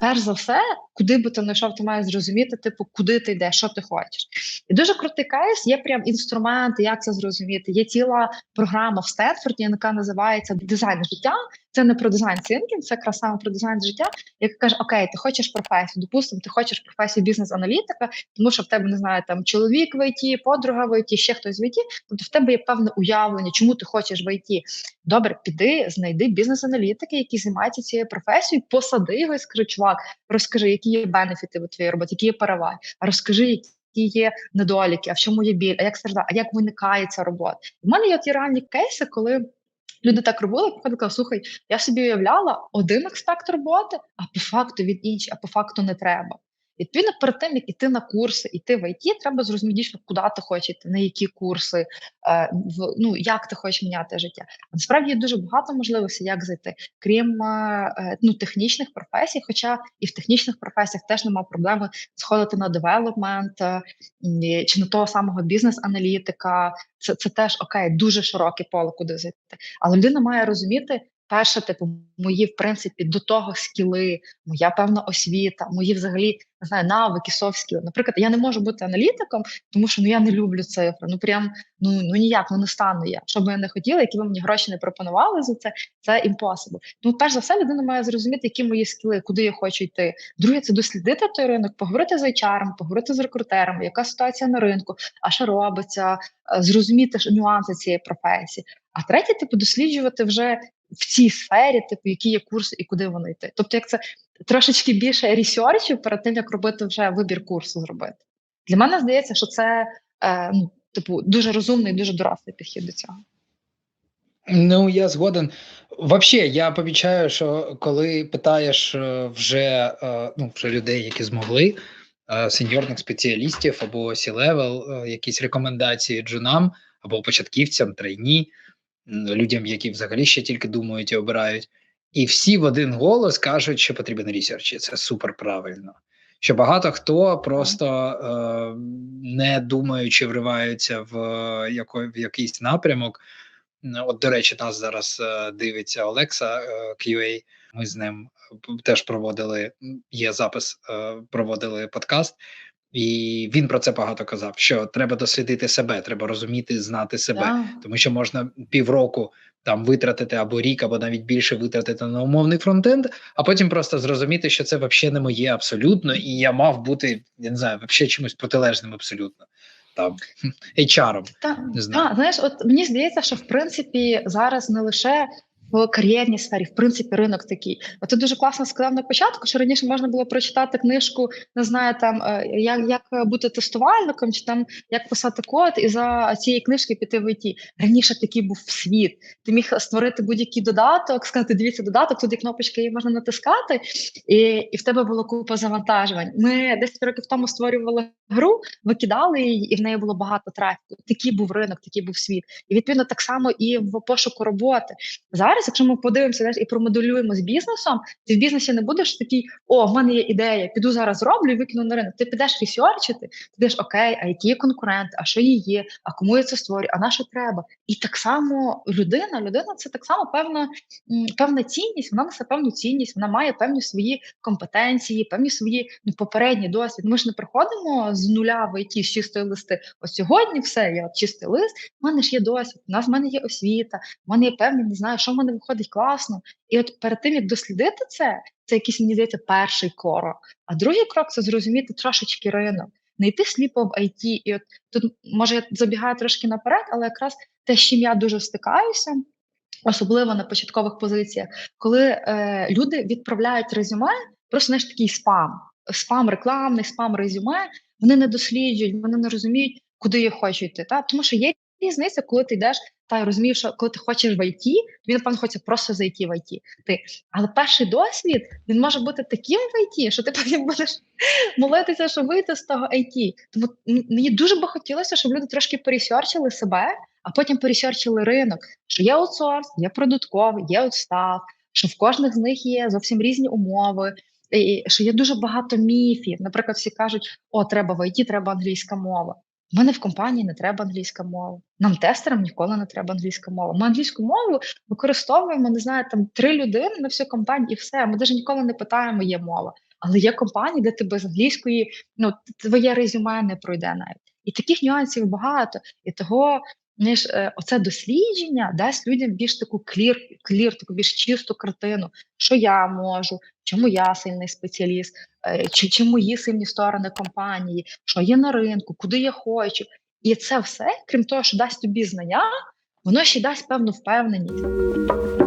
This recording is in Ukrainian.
перш за все, куди би ти не йшов, ти маєш зрозуміти, типу, куди ти йдеш, що ти хочеш. І дуже крутий кейс, є прям інструменти, як це зрозуміти. Є ціла програма в Стенфорді, яка називається дизайн життя. Це не про дизайн синкінг, це якраз саме про дизайн життя, яка каже: Окей, ти хочеш професію, допустимо, ти хочеш професію бізнес-аналітика, тому що в тебе не знаю, там чоловік в ІТ, подруга в ІТ, ще хтось в ІТ, тобто в тебе є певне уявлення, чому ти хочеш в ІТ. Добре, піди, знайди бізнес-аналітики, які займаються цією професією, посади його і скажи, чувак, розкажи, які є бенефіти в твоїй роботі, які є переваги, розкажи, які є недоліки, а в чому є біль, а як страждає, а як виникає ця робота. У мене є ті реальні кейси, коли. Люди так робили, приходили, слухай, я собі уявляла один аспект роботи, а по факту він інший, а по факту не треба. Відповідно, перед тим як іти на курси, іти в ІТ, треба зрозуміти, дійсно, куди ти хочеш на які курси, е, в ну як ти хочеш міняти життя. Насправді є дуже багато можливостей, як зайти, крім е, ну технічних професій. Хоча і в технічних професіях теж немає проблеми сходити на девелопмент е, чи на того самого бізнес-аналітика. Це це теж окей, дуже широке поле, куди зайти. Але людина має розуміти, перше, типу, мої, в принципі, до того скіли, моя певна освіта, мої взагалі не знаю, навики, софт-скіли. Наприклад, я не можу бути аналітиком, тому що ну я не люблю цифри. Ну прям ну ну ніяк ну не стану я. Що би я не хотіла, які би мені гроші не пропонували за це, це impossible. Ну, перш за все, людина має зрозуміти, які мої скіли, куди я хочу йти. Друге, це дослідити той ринок, поговорити з HR, поговорити з рекрутерами, яка ситуація на ринку, а що робиться, е, зрозуміти нюанси цієї професії. А третє, типу, досліджувати вже в цій сфері, типу, які є курси і куди вони йти. Тобто, як це трошечки більше ресерчу перед тим, як робити вже вибір курсу зробити. Для мене здається, що це е, ну, типу, дуже розумний, дуже дорослий підхід до цього. Ну, я згоден. Взагалі, я помічаю, що коли питаєш е, вже е, ну, вже людей, які змогли, е, сеньорних спеціалістів або сі-левел, якісь рекомендації джунам або початківцям, трейні, людям, які взагалі ще тільки думають і обирають, і всі в один голос кажуть, що потрібен ресерч, і це супер правильно. Що багато хто просто е, не думаючи, вриваються в, яко, в якийсь напрямок. От, до речі, нас зараз е, дивиться Олекса е, QA. Ми з ним теж проводили. Є запис, е, проводили подкаст. І він про це багато казав: що треба дослідити себе, треба розуміти, знати себе, yeah. тому що можна півроку там витратити або рік, або навіть більше витратити на умовний фронтенд, а потім просто зрозуміти, що це взагалі не моє абсолютно, і я мав бути я не знаю, взагалі чимось протилежним абсолютно. Там HR-ом. Так, не знаю. Так, знаєш, от мені здається, що в принципі зараз не лише в кар'єрній сфері, в принципі, ринок такий. От ти дуже класно сказав на початку, що раніше можна було прочитати книжку, не знаю, там е, як як бути тестувальником, чи там як писати код, і за цієї книжки піти в ІТ. Раніше такий був світ. Ти міг створити будь-який додаток, сказати, дивіться, додаток, тут є кнопочки, її можна натискати, і і в тебе було купа завантажувань. Ми 10 років тому створювали гру, викидали її, і в неї було багато трафіку. Такий був ринок, такий був світ. І відповідно так само і в пошуку роботи. Зараз зараз, якщо ми подивимося знаєш, і промоделюємо з бізнесом, ти в бізнесі не будеш такий, о, в мене є ідея, піду зараз зроблю і викину на ринок. Ти підеш ресерчити, ти підеш окей, а які є конкуренти, а що її є, а кому я це створюю, а на що треба? І так само людина, людина це так само певна певна цінність, вона несе певну цінність, вона має певні свої компетенції, певні свої ну, попередні досвід. Ми ж не приходимо з нуля в з чистої листи. Ось сьогодні все, я чистий лист, в мене ж є досвід, у нас в мене є освіта, в мене є певні, не знаю, що в мене мене виходить класно. І от перед тим як дослідити це, це якийсь мені здається перший крок. А другий крок це зрозуміти трошечки ринок, не йти сліпо в IT. І от тут може я забігаю трошки наперед, але якраз те, з чим я дуже стикаюся. Особливо на початкових позиціях, коли е, люди відправляють резюме, просто знаєш, такий спам, спам рекламний, спам резюме. Вони не досліджують, вони не розуміють, куди я хочу йти. Та? Тому що є різниця, коли ти йдеш та розумієш, що коли ти хочеш в він напевно хоче просто зайти в ІТ. Ти. Але перший досвід він може бути таким в ІТ, що ти потім будеш молитися, щоб вийти з того ІТ. Тому мені дуже би хотілося, щоб люди трошки пересерчили себе, а потім пересерчили ринок, що є аутсорс, є продуктовий, є аутстав, що в кожних з них є зовсім різні умови. І що є дуже багато міфів. Наприклад, всі кажуть, о, треба в ІТ, треба англійська мова. У мене в компанії не треба англійська мова. Нам тестерам ніколи не треба англійська мова. Ми англійську мову використовуємо, не знаю, там три людини на всю компанію, і все. Ми навіть ніколи не питаємо, є мова. Але є компанії, де ти без англійської, ну твоє резюме не пройде навіть. І таких нюансів багато. І того знаєш, е, оце дослідження дасть людям більш таку клір, клір, таку більш чисту картину, що я можу, чому я сильний спеціаліст, е, чи, чи мої сильні сторони компанії, що є на ринку, куди я хочу. І це все, крім того, що дасть тобі знання, воно ще дасть певну впевненість.